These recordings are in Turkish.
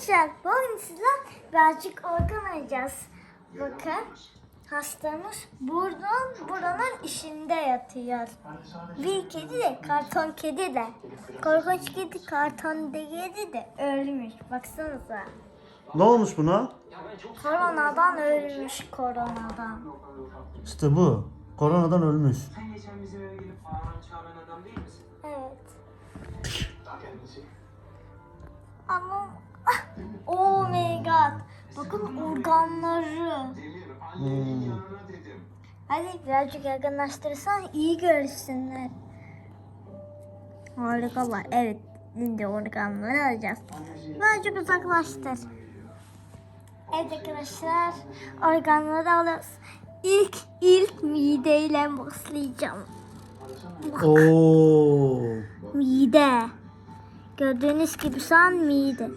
Arkadaşlar bugün sizle birazcık organ alacağız. Bakın hastamız buradan buranın içinde yatıyor. Bir kedi de karton kedi de. Korkunç kedi karton kedi de ölmüş. Baksanıza. Ne olmuş buna? Koronadan ölmüş koronadan. İşte bu. Koronadan ölmüş. Sen geçen bizim eve gelip bağıran çağıran adam değil misin? Evet. Ama Bakın organları. Hmm. Hadi birazcık yakınlaştırırsan iyi görsünler. Harikalar. Evet. Şimdi organları alacağız. Birazcık uzaklaştır. Evet arkadaşlar. Organları alıyoruz. İlk ilk mideyle başlayacağım. Oo. Mide. Gördüğünüz gibi şu an mide.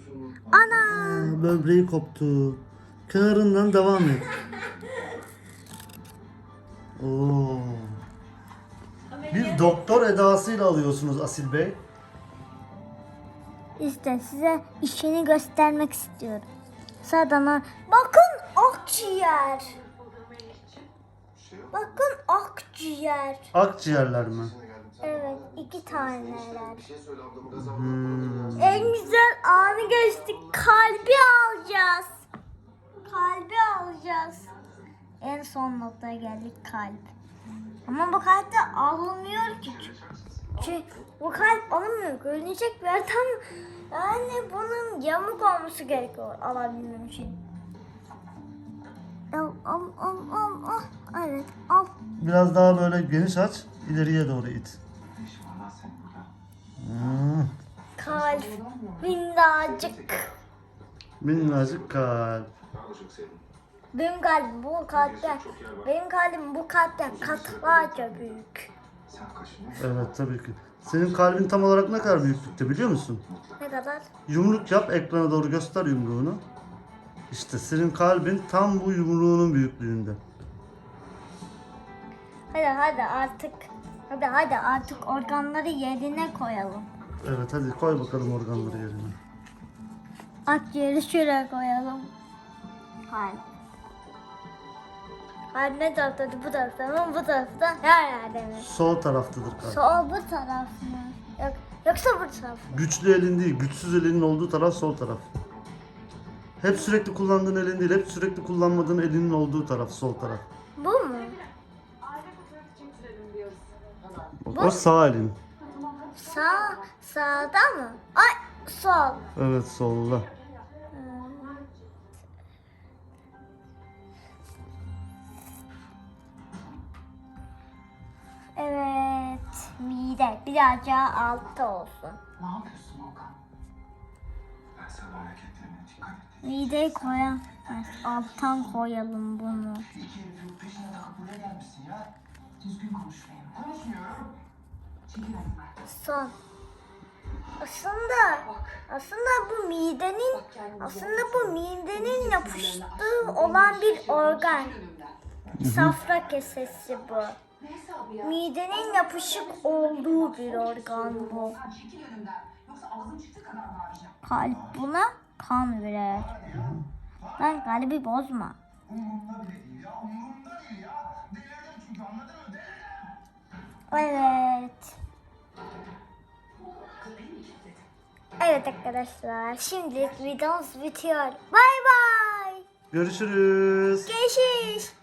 Ana. Böbreği koptu. Kenarından devam et. Oo. Bir doktor edasıyla alıyorsunuz Asil Bey. İşte size işini göstermek istiyorum. Sadana bakın akciğer. Bakın akciğer. Akciğerler mi? İki taneler. Hmm. En güzel anı geçtik. Kalbi alacağız. Kalbi alacağız. En son noktaya geldik kalp. Ama bu kalp de alınmıyor ki. Çünkü bu kalp alınmıyor. Görünecek bir yer tam yani bunun yamuk olması gerekiyor alabilmem için. Al al al al al. Evet al. Biraz daha böyle geniş aç. ileriye doğru it. Kalp minnacık. Minnacık kalp. Benim kalbim bu kalpten, benim kalbim bu kalpten katlarca büyük. Evet tabii ki. Senin kalbin tam olarak ne kadar büyüklükte biliyor musun? Ne kadar? Yumruk yap, ekrana doğru göster yumruğunu. İşte senin kalbin tam bu yumruğunun büyüklüğünde. Hadi hadi artık, hadi hadi artık organları yerine koyalım. Evet hadi koy bakalım organları yerine. Akciğeri şuraya koyalım. Kalp. Kalp ne taraftadır? Bu tarafta mı? Bu tarafta? Her yerde mi? Sol taraftadır kalp. Sol bu taraf mı? Yok, yoksa bu taraf. Güçlü elin değil, güçsüz elinin olduğu taraf sol taraf. Hep sürekli kullandığın elin değil, hep sürekli kullanmadığın elinin olduğu taraf sol taraf. Bu mu? O sağ elin. Sağ, sağda mı? Ay, sol. Evet solda. Evet, mide. Biraz daha altta olsun. Ne yapıyorsun Volkan? Ben sana hareketlerine dikkat et. Mideyi koyalım. Alttan koyalım bunu. İki herifin peşine takıp buraya gelmişsin ya. Düzgün konuş benimle. Konuşmuyorum. Çekil hadi. Son. Aslında aslında bu midenin aslında bu midenin yapıştığı olan bir organ. Safra kesesi bu. Midenin yapışık olduğu bir organ bu. Kalp buna kan verir. Lan kalbi bozma. Evet. Evet arkadaşlar. Şimdi videomuz bitiyor. Bay bay. Görüşürüz. Görüşürüz.